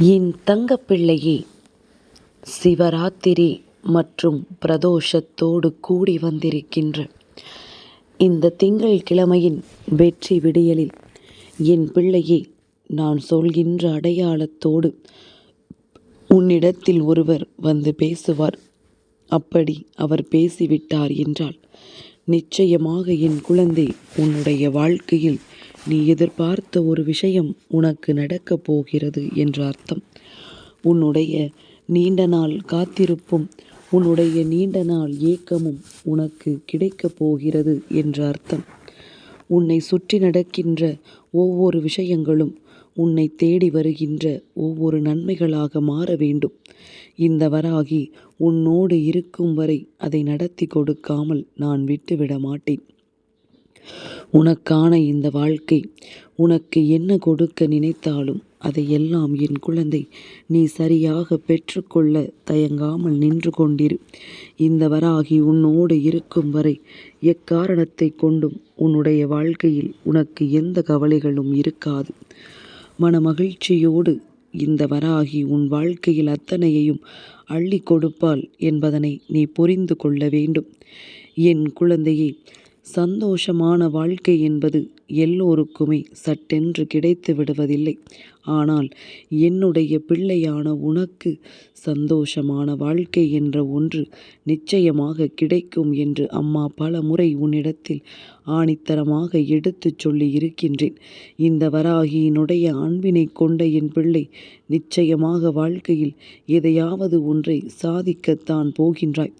என் தங்கப்பிள்ளையே சிவராத்திரி மற்றும் பிரதோஷத்தோடு கூடி வந்திருக்கின்ற இந்த திங்கள் கிழமையின் வெற்றி விடியலில் என் பிள்ளையே நான் சொல்கின்ற அடையாளத்தோடு உன்னிடத்தில் ஒருவர் வந்து பேசுவார். அப்படி அவர் பேசிவிட்டார் என்றால் நிச்சயமாக என் குழந்தை உன்னுடைய வாழ்க்கையில் நீ எதிர்பார்த்த ஒரு விஷயம் உனக்கு நடக்கப் போகிறது என்ற அர்த்தம். உன்னுடைய நீண்ட நாள் காத்திருப்பும் உன்னுடைய நீண்ட நாள் ஏக்கமும் உனக்கு கிடைக்கப் போகிறது என்ற அர்த்தம். உன்னை சுற்றி நடக்கின்ற ஒவ்வொரு விஷயங்களும் உன்னை தேடி வருகின்ற ஒவ்வொரு நன்மைகளாக மாற வேண்டும். இந்த வராகி உன்னோடு இருக்கும் வரை அதை நடத்தி கொடுக்காமல் நான் விட்டுவிட மாட்டேன். உனக்கான இந்த வாழ்க்கை உனக்கு என்ன கொடுக்க நினைத்தாலும் அதையெல்லாம் என் குழந்தை நீ சரியாக பெற்றுக்கொள்ள தயங்காமல் நின்று கொண்டிரு. இந்த வராகி உன்னோடு இருக்கும் வரை எக்காரணத்தை கொண்டும் உன்னுடைய வாழ்க்கையில் உனக்கு எந்த கவலைகளும் இருக்காது. மன மகிழ்ச்சியோடு இந்த வராகி உன் வாழ்க்கையில் அத்தனையையும் அள்ளி கொடுப்பாள் என்பதனை நீ புரிந்து கொள்ள வேண்டும். என் குழந்தையை சந்தோஷமான வாழ்க்கை என்பது எல்லோருக்குமே சட்டென்று கிடைத்து விடுவதில்லை. ஆனால் என்னுடைய பிள்ளையான உனக்கு சந்தோஷமான வாழ்க்கை என்ற ஒன்று நிச்சயமாக கிடைக்கும் என்று அம்மா பல முறை உன்னிடத்தில் ஆணித்தரமாக எடுத்துச் சொல்லி இருக்கின்றேன். இந்த வராகியினுடைய அன்பினை கொண்ட என் பிள்ளை நிச்சயமாக வாழ்க்கையில் எதையாவது ஒன்றை சாதிக்கத்தான் போகின்றாய்.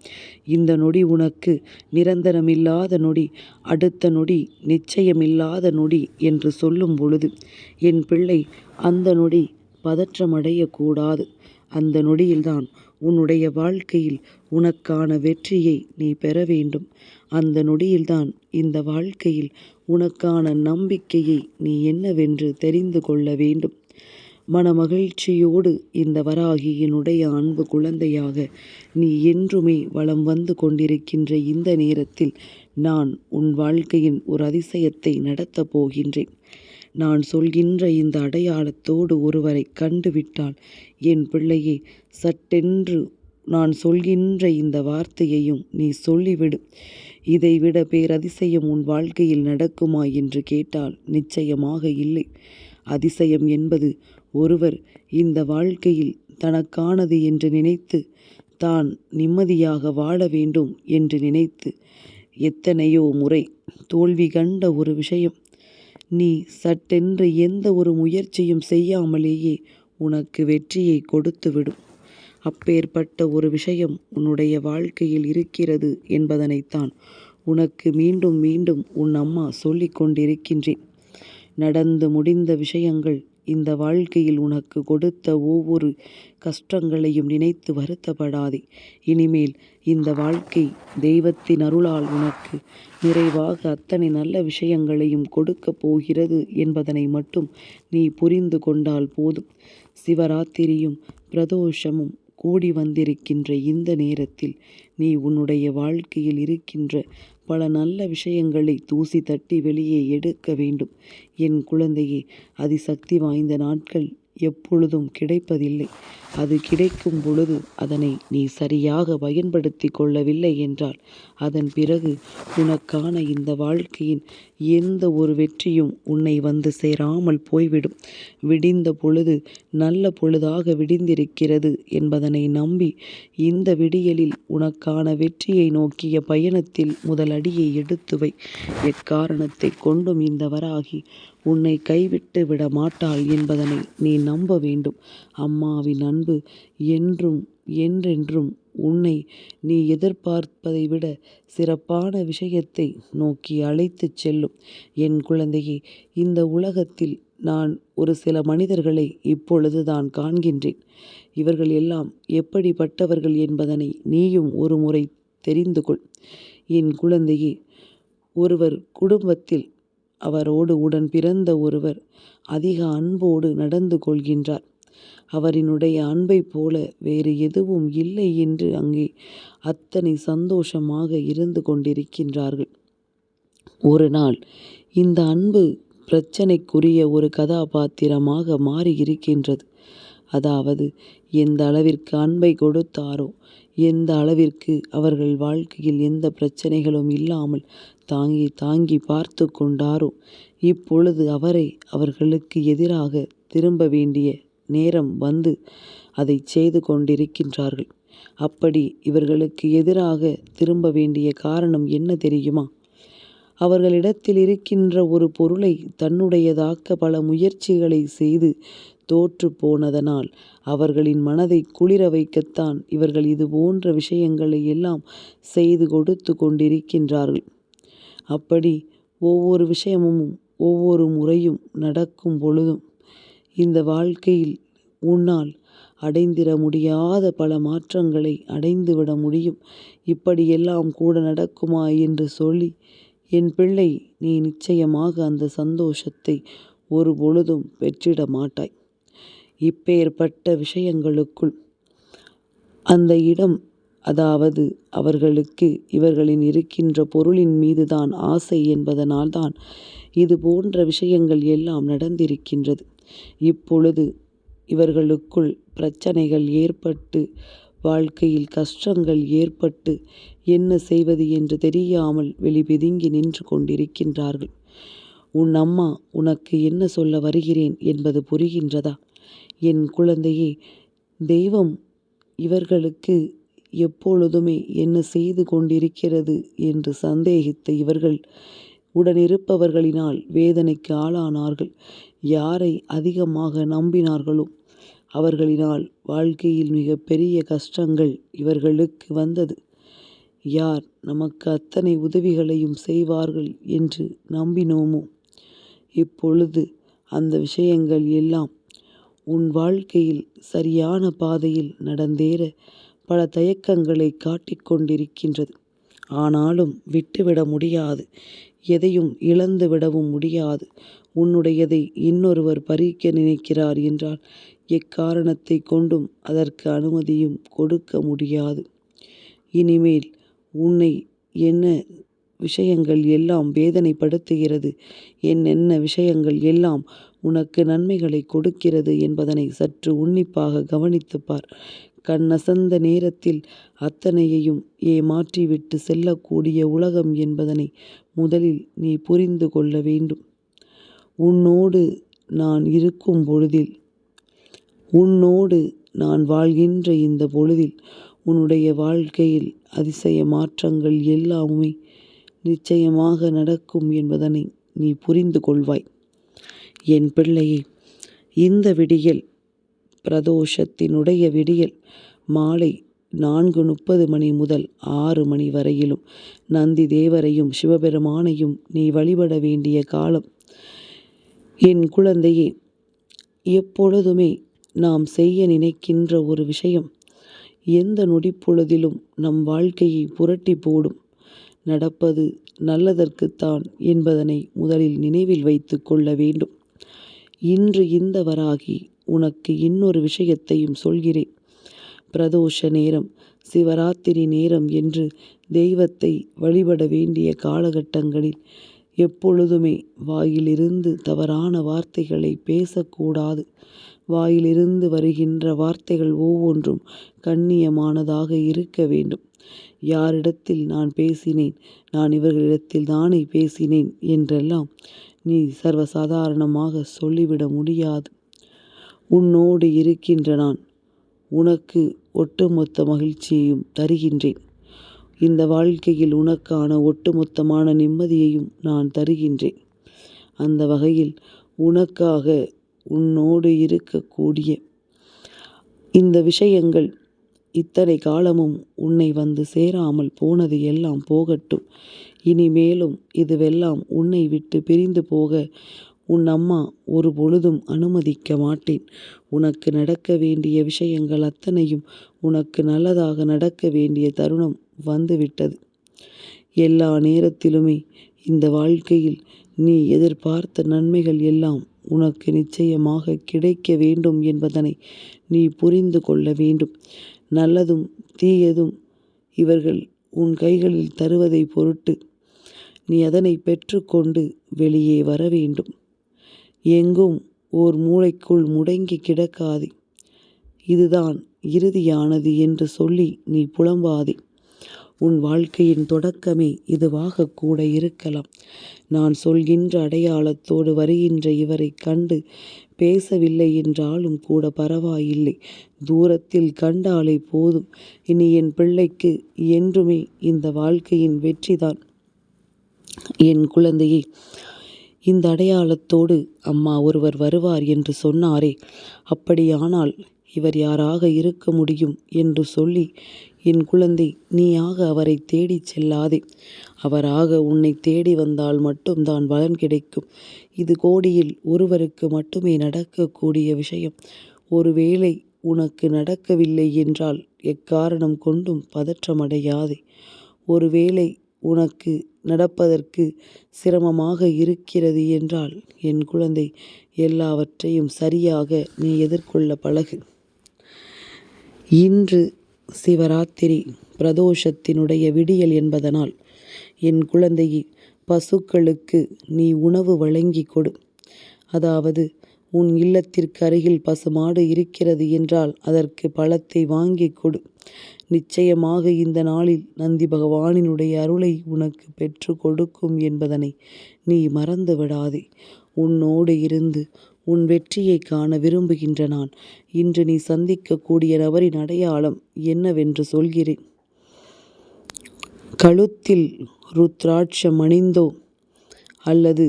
இந்த நொடி உனக்கு நிரந்தரமில்லாத நொடி அடுத்த நொடி நிச்சயமில்லாத நொடி என்று சொல்லும் பொழுது என் பிள்ளை அந்த நொடி பதற்றமடையக்கூடாது அந்த நொடியில்தான் உன்னுடைய வாழ்க்கையில் உனக்கான வெற்றியை நீ பெற வேண்டும். அந்த நொடியில்தான் இந்த வாழ்க்கையில் உனக்கான நம்பிக்கையை நீ என்னவென்று தெரிந்து கொள்ள வேண்டும். மனமகிழ்ச்சியோடு இந்த வராகியினுடைய அன்பு குழந்தையாக நீ என்றுமே வளம் வந்து கொண்டிருக்கின்ற இந்த நேரத்தில் நான் உன் வாழ்க்கையின் ஒரு அதிசயத்தை நடத்தப் போகின்றேன். நான் சொல்கின்ற இந்த அடையாளத்தோடு ஒருவரை கண்டுவிட்டால் என் பிள்ளையே சட்டென்று நான் சொல்கின்ற இந்த வார்த்தையையும் நீ சொல்லிவிடு. இதைவிட பேரதிசயம் உன் வாழ்க்கையில் நடக்குமா? என்று கேட்டால் நிச்சயமாக இல்லை. அதிசயம் என்பது ஒருவர் இந்த வாழ்க்கையில் தனக்கானது என்று நினைத்து தான் நிம்மதியாக வாழ வேண்டும் என்று நினைத்து எத்தனையோ முறை தோல்வி கண்ட ஒரு விஷயம். நீ சட்டென்று எந்த ஒரு முயற்சியும் செய்யாமலேயே உனக்கு வெற்றியை கொடுத்துவிடும். அப்பேற்பட்ட ஒரு விஷயம் உன்னுடைய வாழ்க்கையில் இருக்கிறது என்பதனைத்தான் உனக்கு மீண்டும் மீண்டும் உன் அம்மா சொல்லிக் கொண்டிருக்கின்றேன் நடந்து முடிந்த விஷயங்கள் இந்த வாழ்க்கையில் உனக்கு கொடுத்த ஒவ்வொரு கஷ்டங்களையும் நினைத்து வருத்தப்படாதே. இனிமேல் இந்த வாழ்க்கை தெய்வத்தின் அருளால் உனக்கு நிறைவாக அத்தனை நல்ல விஷயங்களையும் கொடுக்கப் போகிறது என்பதனை மட்டும் நீ புரிந்து கொண்டால் போதும். சிவராத்திரியும் பிரதோஷமும் கூடி வந்திருக்கின்ற இந்த நேரத்தில் நீ உன்னுடைய வாழ்க்கையில் இருக்கின்ற பல நல்ல விஷயங்களை தூசி தட்டி வெளியே எடுக்க வேண்டும். என் குழந்தையே அதிசக்தி வாய்ந்த நாட்கள் எப்பொழுதும் கிடைப்பதில்லை. அது கிடைக்கும் பொழுது அதனை நீ சரியாக பயன்படுத்தி கொள்ளவில்லை என்றால் அதன் பிறகு உனக்கான இந்த வாழ்க்கையின் எந்த ஒரு வெற்றியும் உன்னை வந்து சேராமல் போய்விடும். விடிந்த பொழுது நல்ல பொழுதாக விடிந்திருக்கிறது என்பதனை நம்பி இந்த விடியலில் உனக்கான வெற்றியை நோக்கிய பயணத்தில் முதல் அடியை எடுத்து வை. எக்காரணத்தை கொண்டும் இந்த வராகி உன்னை கைவிட்டு விட மாட்டாள் என்பதனை நீ நம்ப வேண்டும். அம்மாவின் அன்பு என்றும் என்றென்றும் உன்னை நீ எதிர்பார்ப்பதை விட சிறப்பான விஷயத்தை நோக்கி அழைத்துச் செல்லும். என் குழந்தையே இந்த உலகத்தில் நான் ஒரு சில மனிதர்களை இப்பொழுது தான் காண்கின்றேன். இவர்கள் எல்லாம் எப்படிப்பட்டவர்கள் என்பதனை நீயும் ஒரு முறை தெரிந்து கொள். என் குழந்தையே ஒருவர் குடும்பத்தில் அவரோடு உடன் பிறந்த ஒருவர் அதிக அன்போடு நடந்து கொள்கின்றார். அவரினுடைய அன்பை போல வேறு எதுவும் இல்லை என்று அங்கே அத்தனை சந்தோஷமாக இருந்து கொண்டிருக்கின்றார்கள். ஒரு நாள் இந்த அன்பு பிரச்சனைக்குரிய ஒரு கதாபாத்திரமாக மாறி இருக்கின்றது அதாவது எந்த அளவிற்கு அன்பை கொடுத்தாரோ எந்த அளவிற்கு அவர்கள் வாழ்க்கையில் எந்த பிரச்சனைகளும் இல்லாமல் தாங்கி தாங்கி பார்த்து கொண்டாரோ இப்பொழுது அவரை அவர்களுக்கு எதிராக திரும்ப வேண்டிய நேரம் வந்து அதை செய்து கொண்டிருக்கின்றார்கள். அப்படி இவர்களுக்கு எதிராக திரும்ப வேண்டிய காரணம் என்ன தெரியுமா? அவர்களிடத்தில் இருக்கின்ற ஒரு பொருளை தன்னுடையதாக்க பல முயற்சிகளை செய்து தோற்று போனதனால் அவர்களின் மனதை குளிர வைக்கத்தான் இவர்கள் இது போன்ற விஷயங்களை எல்லாம் செய்து கொடுத்து கொண்டிருக்கின்றார்கள். அப்படி ஒவ்வொரு விஷயமும் ஒவ்வொரு முறையும் நடக்கும் பொழுதும் இந்த வாழ்க்கையில் உன்னால் அடைந்திட முடியாத பல மாற்றங்களை அடைந்துவிட முடியும். இப்படியெல்லாம் கூட நடக்குமா என்று சொல்லி என் பிள்ளை நீ நிச்சயமாக அந்த சந்தோஷத்தை ஒரு பொழுதும் பெற்றிட மாட்டாய். இப்பேற்பட்ட விஷயங்களுக்குள். அந்த இடம் அதாவது அவர்களுக்கு இவர்களின் இருக்கின்ற பொருளின் மீதுதான் ஆசை என்பதனால்தான் இது போன்ற விஷயங்கள் எல்லாம் நடந்திருக்கின்றது. இப்பொழுது இவர்களுக்குள் பிரச்சனைகள் ஏற்பட்டு வாழ்க்கையில் கஷ்டங்கள் ஏற்பட்டு என்ன செய்வது என்று தெரியாமல் வெளிபெதுங்கி நின்று கொண்டிருக்கின்றார்கள். உன் அம்மா உனக்கு என்ன சொல்ல வருகிறேன்? என்பது புரிகின்றதா? என் குழந்தையே தெய்வம் இவர்களுக்கு எப்பொழுதுமே என்ன செய்து கொண்டிருக்கிறது என்று சந்தேகித்த இவர்கள் உடனிருப்பவர்களினால் வேதனைக்கு ஆளானார்கள். யாரை அதிகமாக நம்பினார்களோ அவர்களினால் வாழ்க்கையில் மிக பெரிய கஷ்டங்கள் இவர்களுக்கு வந்தது. யார் நமக்கு அத்தனை உதவிகளையும் செய்வார்கள் என்று நம்பினோமோ? இப்பொழுது அந்த விஷயங்கள் எல்லாம் உன் வாழ்க்கையில் சரியான பாதையில் நடந்தேற பல தயக்கங்களை காட்டிக்கொண்டிருக்கின்றது ஆனாலும் விட்டுவிட முடியாது. எதையும் இழந்து விடவும் முடியாது. உன்னுடையதை இன்னொருவர் பறிக்க நினைக்கிறார் என்றால் எக்காரணத்தை கொண்டும் அதற்கு அனுமதியும் கொடுக்க முடியாது. இனிமேல் உன்னை என்ன விஷயங்கள் எல்லாம் வேதனைப்படுத்துகிறது என்னென்ன விஷயங்கள் எல்லாம் உனக்கு நன்மைகளை கொடுக்கிறது என்பதனை சற்று உன்னிப்பாக கவனித்துப்பார் கண்ணசந்த நேரத்தில் அத்தனையையும் ஏமாற்றிவிட்டு செல்லக்கூடிய உலகம் என்பதனை முதலில் நீ புரிந்து கொள்ள வேண்டும். உன்னோடு நான் இருக்கும் பொழுதில் உன்னோடு நான் வாழ்கின்ற இந்த பொழுதில் உன்னுடைய வாழ்க்கையில் அதிசய மாற்றங்கள் எல்லாமே நிச்சயமாக நடக்கும் என்பதனை நீ புரிந்து கொள்வாய். என் பிள்ளையே இந்த விடியல் பிரதோஷத்தினுடைய விடியல் மாலை நான்கு முப்பது மணி முதல் ஆறு மணி வரையிலும் நந்தி தேவரையும் சிவபெருமானையும் நீ வழிபட வேண்டிய காலம். என் குழந்தையே எப்பொழுதுமே நாம் செய்ய நினைக்கின்ற ஒரு விஷயம் எந்த நொடிப்பொழுதிலும் நம் வாழ்க்கையை புரட்டி போடும். நடப்பது நல்லதற்குத்தான் என்பதனை முதலில் நினைவில் வைத்து கொள்ள வேண்டும். இன்று இந்த வராகி உனக்கு இன்னொரு விஷயத்தையும் சொல்கிறேன். பிரதோஷ நேரம் சிவராத்திரி நேரம் என்று தெய்வத்தை வழிபட வேண்டிய காலகட்டங்களில் எப்பொழுதுமே வாயிலிருந்து தவறான வார்த்தைகளை பேசக்கூடாது. வாயிலிருந்து வருகின்ற வார்த்தைகள் ஒவ்வொன்றும் கண்ணியமானதாக இருக்க வேண்டும். யாரிடத்தில் நான் பேசினேன் நான் இவர்களிடத்தில் தானே பேசினேன் என்றெல்லாம் நீ சர்வசாதாரணமாக சொல்லிவிட முடியாது. உன்னோடு இருக்கின்ற நான் உனக்கு ஒட்டுமொத்த மகிழ்ச்சியையும் தருகின்றேன். இந்த வாழ்க்கையில் உனக்கான ஒட்டுமொத்தமான நிம்மதியையும் நான் தருகின்றேன். அந்த வகையில் உனக்காக உன்னோடு இருக்கக்கூடிய இந்த விஷயங்கள் இத்தனை காலமும் உன்னை வந்து சேராமல் போனது எல்லாம் போகட்டும். இனிமேலும் இதுவெல்லாம் உன்னை விட்டு பிரிந்து போக உன் அம்மா ஒரு பொழுதும் அனுமதிக்க மாட்டேன். உனக்கு நடக்க வேண்டிய விஷயங்கள் அத்தனையும் உனக்கு நல்லதாக நடக்க வேண்டிய தருணம் வந்துவிட்டது. எல்லா நேரத்திலுமே இந்த வாழ்க்கையில் நீ எதிர்பார்த்த நன்மைகள் எல்லாம் உனக்கு நிச்சயமாக கிடைக்க வேண்டும் என்பதனை நீ புரிந்து கொள்ள வேண்டும். நல்லதும் தீயதும் இவர்கள் உன் கைகளில் தருவதை பொருட்டு நீ அதனை பெற்றுக்கொண்டு வெளியே வர வேண்டும் எங்கும் ஓர் மூளைக்குள் முடங்கி கிடக்காதே. இதுதான் இறுதியானது என்று சொல்லி நீ புலம்பாதே. உன் வாழ்க்கையின் தொடக்கமே இதுவாக கூட இருக்கலாம். நான் சொல்கின்ற அடையாளத்தோடு வருகின்ற இவரை கண்டு பேசவில்லை என்றாலும் கூட பரவாயில்லை. தூரத்தில் கண்டாலே போதும். இனி என் பிள்ளைக்கு என்றுமே இந்த வாழ்க்கையின் வெற்றிதான். என் குழந்தையே இந்த அடையாளத்தோடு அம்மா ஒருவர் வருவார் என்று சொன்னாரே. அப்படியானால் இவர் யாராக இருக்க முடியும் என்று சொல்லி என் குழந்தை நீயாக அவரை தேடிச் செல்லாதே. அவராக உன்னை தேடி வந்தால் மட்டும்தான் பலன் கிடைக்கும். இது கோடியில் ஒருவருக்கு மட்டுமே நடக்கக்கூடிய விஷயம். ஒருவேளை உனக்கு நடக்கவில்லை என்றால் எக்காரணம் கொண்டும் பதற்றமடையாதே. ஒருவேளை உனக்கு நடப்பதற்கு சிரமமாக இருக்கிறது என்றால் என் குழந்தை எல்லாவற்றையும் சரியாக நீ எதிர்கொள்ள பழகு. இன்று சிவராத்திரி பிரதோஷத்தினுடைய விடியல் என்பதனால் என் குழந்தையை பசுக்களுக்கு நீ உணவு வழங்கி கொடு. அதாவது உன் இல்லத்திற்கு அருகில் பசுமாடு இருக்கிறது என்றால் அதற்கு பழத்தை வாங்கி கொடு. நிச்சயமாக இந்த நாளில் நந்தி பகவானினுடைய அருளை உனக்கு பெற்று கொடுக்கும் என்பதனை நீ மறந்து விடாதே. உன்னோடு இருந்து உன் வெற்றியை காண விரும்புகின்ற நான் இன்று நீ சந்திக்கக்கூடிய நபரின் அடையாளம் என்னவென்று சொல்கிறேன். கழுத்தில் ருத்ராட்சம் அணிந்தோ அல்லது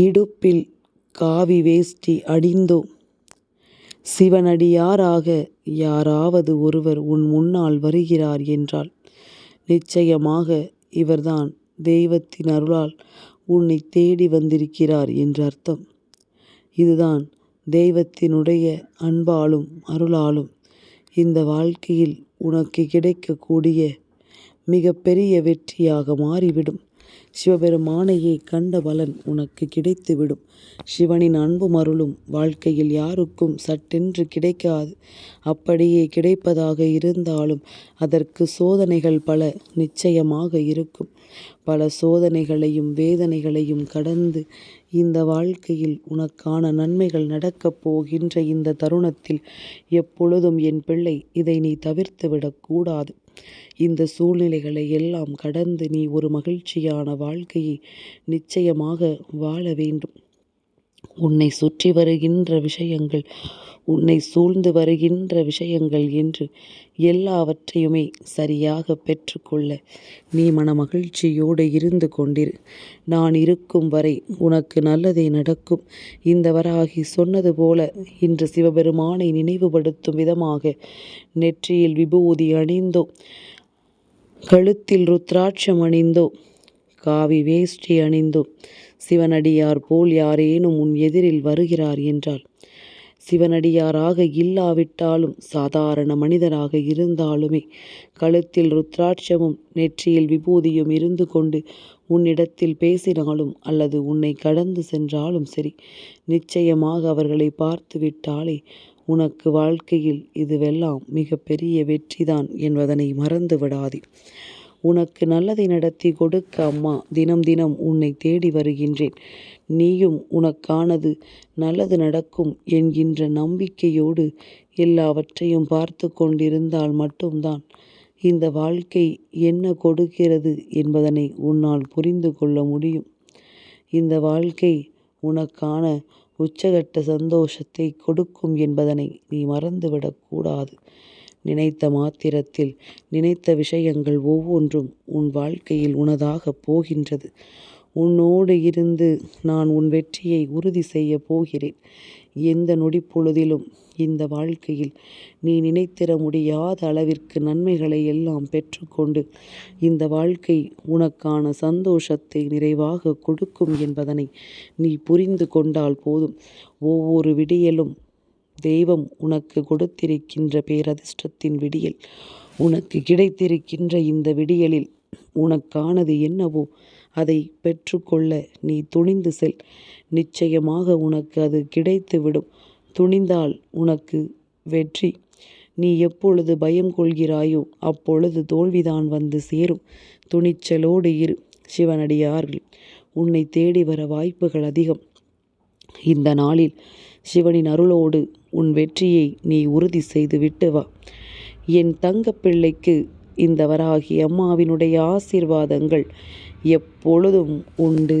இடுப்பில் காவி வேஷ்டி அடிந்தோ சிவனடியாராக யாராவது ஒருவர் உன் முன்னால் வருகிறார் என்றால் நிச்சயமாக இவர்தான் தெய்வத்தின் அருளால் உன்னை தேடி வந்திருக்கிறார் என்று அர்த்தம். இதுதான் தெய்வத்தினுடைய அன்பாலும் அருளாலும் இந்த வாழ்க்கையில் உனக்கு கிடைக்கக்கூடிய மிகப்பெரிய வெற்றியாக மாறிவிடும். சிவபெருமானையே கண்ட பலன் உனக்கு கிடைத்துவிடும். சிவனின் அன்பும் அருளும் வாழ்க்கையில் யாருக்கும் சட்டென்று கிடைக்காது. அப்படியே கிடைப்பதாக இருந்தாலும் அதற்கு சோதனைகள் பல நிச்சயமாக இருக்கும். பல சோதனைகளையும் வேதனைகளையும் கடந்து இந்த வாழ்க்கையில் உனக்கான நன்மைகள் நடக்கப் போகின்ற இந்த தருணத்தில் எப்பொழுதும் என் பிள்ளை இதை நீ தவிர்த்துவிடக்கூடாது இந்த சூழ்நிலைகளை எல்லாம் கடந்து நீ ஒரு மகிழ்ச்சியான வாழ்க்கையை நிச்சயமாக வாழ வேண்டும். உன்னை சுற்றி வருகின்ற விஷயங்கள் உன்னை சூழ்ந்து வருகின்ற விஷயங்கள் என்று எல்லாவற்றையுமே சரியாக பெற்றுக்கொள்ள நீ மன மகிழ்ச்சியோடு இருந்து கொண்டிரு. நான் இருக்கும் வரை உனக்கு நல்லதே நடக்கும். இந்த வராகி சொன்னது போல இன்று சிவபெருமானை நினைவுபடுத்தும் விதமாக நெற்றியில் விபூதி அணிந்தோ கழுத்தில் ருத்ராட்சம் அணிந்தோ காவி வேஷ்டி அணிந்தோ சிவனடியார் போல் யாரேனும் உன் எதிரில் வருகிறார் என்றால் சிவனடியாராக இல்லாவிட்டாலும் சாதாரண மனிதராக இருந்தாலுமே கழுத்தில் ருத்ராட்சமும் நெற்றியில் விபூதியும் இருந்து கொண்டு உன்னிடத்தில் பேசினாலும் அல்லது உன்னை கடந்து சென்றாலும் சரி நிச்சயமாக அவர்களை பார்த்து விட்டாலே உனக்கு வாழ்க்கையில் இதுவெல்லாம் மிகப்பெரிய வெற்றிதான் என்பதனை மறந்து விடாதே உனக்கு நல்லதை நடத்தி கொடுக்க அம்மா தினம் தினம் உன்னை தேடி வருகின்றேன். நீயும் உனக்கானது நல்லது நடக்கும் என்கின்ற நம்பிக்கையோடு எல்லாவற்றையும் பார்த்து கொண்டிருந்தால் மட்டும்தான் இந்த வாழ்க்கை என்ன கொடுக்கிறது என்பதனை உன்னால் புரிந்து கொள்ள முடியும். இந்த வாழ்க்கை உனக்கான உச்சகட்ட சந்தோஷத்தை கொடுக்கும் என்பதனை நீ மறந்துவிடக்கூடாது நினைத்த மாத்திரத்தில் நினைத்த விஷயங்கள் ஒவ்வொன்றும் உன் வாழ்க்கையில் உனதாகப் போகின்றது. உன்னோடு இருந்து நான் உன் வெற்றியை உறுதி செய்யப் போகிறேன். எந்த நொடிப்பொழுதிலும் இந்த வாழ்க்கையில் நீ நினைத்திட முடியாத அளவிற்கு நன்மைகளை எல்லாம் பெற்றுக்கொண்டு இந்த வாழ்க்கை உனக்கான சந்தோஷத்தை நிறைவாக கொடுக்கும் என்பதனை நீ புரிந்து கொண்டால் போதும். ஒவ்வொரு விடியலும் தெய்வம் உனக்கு கொடுத்திருக்கின்ற பேரதிர்ஷ்டத்தின் விடியல் உனக்கு கிடைத்திருக்கின்ற இந்த விடியலில் உனக்கானது என்னவோ அதை பெற்றுக்கொள்ள நீ துணிந்து செல். நிச்சயமாக உனக்கு அது கிடைத்துவிடும். துணிந்தால் உனக்கு வெற்றி. நீ எப்பொழுது பயம் கொள்கிறாயோ அப்பொழுது தோல்விதான் வந்து சேரும். துணிச்சலோடு இரு சிவனடியார்கள். உன்னை தேடி வர வாய்ப்புகள் அதிகம். இந்த நாளில் சிவனின் அருளோடு உன் வெற்றியை நீ உறுதி செய்து விட்டு வா. என் தங்கப்பிள்ளைக்கு இந்த வராகி அம்மாவினுடைய ஆசீர்வாதங்கள் எப்பொழுதும் உண்டு.